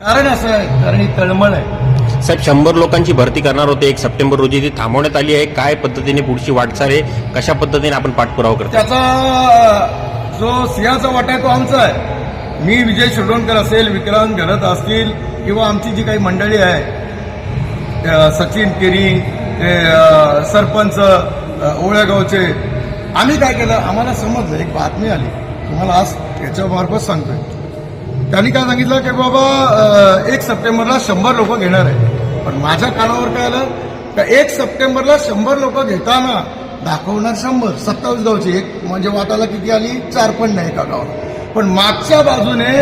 कारण असं आहे कारण ही तळमळ आहे. साहेब शंभर लोकांची भरती करणार होते एक सप्टेंबर रोजी ती थांबवण्यात आली आहे. काय पद्धतीने पुढची वाटचाल आहे? कशा पद्धतीने आपण पाठपुरावा करतो त्याचा जो सिंहाचा वाटा आहे तो आमचा आहे. मी विजय शिरडोणकर असेल विक्रांत घरत असतील किंवा आमची जी काही मंडळी आहे सचिन केरी सरपंच ओळ्यागावचे आम्ही काय केलं? आम्हाला समजलं एक बातमी आली. तुम्हाला आज याच्यामार्फत सांगतोय. त्यांनी काय सांगितलं की बाबा एक सप्टेंबरला शंभर लोक घेणार आहे पण माझ्या कानावर काय आलं? का एक सप्टेंबरला शंभर लोक घेताना दाखवणार शंभर सत्तावीस गावची. एक म्हणजे वाटाला किती आली? चार पण नाही एका गावात. पण मागच्या बाजूने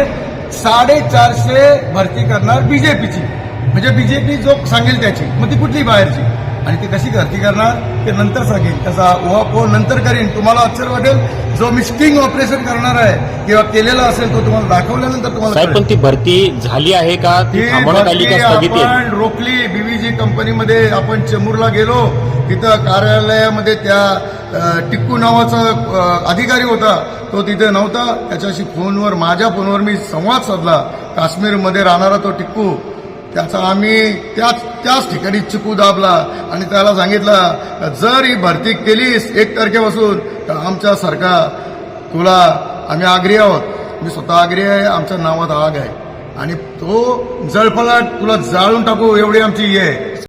साडेचारशे भरती करणार बीजेपीची म्हणजे बीजेपी जो सांगेल त्याची. मग ती कुठली बाहेरची? आणि ती कशी भरती करणार ते नंतर सांगेल त्याचा उहापोह नंतर करीन. तुम्हाला आश्चर्य वाटेल जो मी स्टिंग ऑपरेशन करणार आहे किंवा केलेला असेल तो तुम्हाला दाखवल्यानंतर तुम्हाला. पण ती भरती झाली आहे का? ती आपण रोखली बीव्हीजी कंपनीमध्ये आपण चेंबूरला गेलो. तिथं कार्यालयामध्ये त्या टिक्कू नावाचा अधिकारी होता. तो तिथे नव्हता. त्याच्याशी फोनवर माझ्या फोनवर मी संवाद साधला. काश्मीरमध्ये राहणारा तो टिक्कू. त्याचा आम्ही त्याच त्याच ठिकाणी चिकू दाबला आणि त्याला सांगितलं जर ही भरती केलीस एक तारखेपासून तर आमच्या आमच्यासारखा तुला आम्ही आग्री आहोत. मी स्वतः आग्री आहे आमच्या नावात आग आहे. आणि तो जळफळाट तुला जाळून टाकू एवढी आमची हे आहे.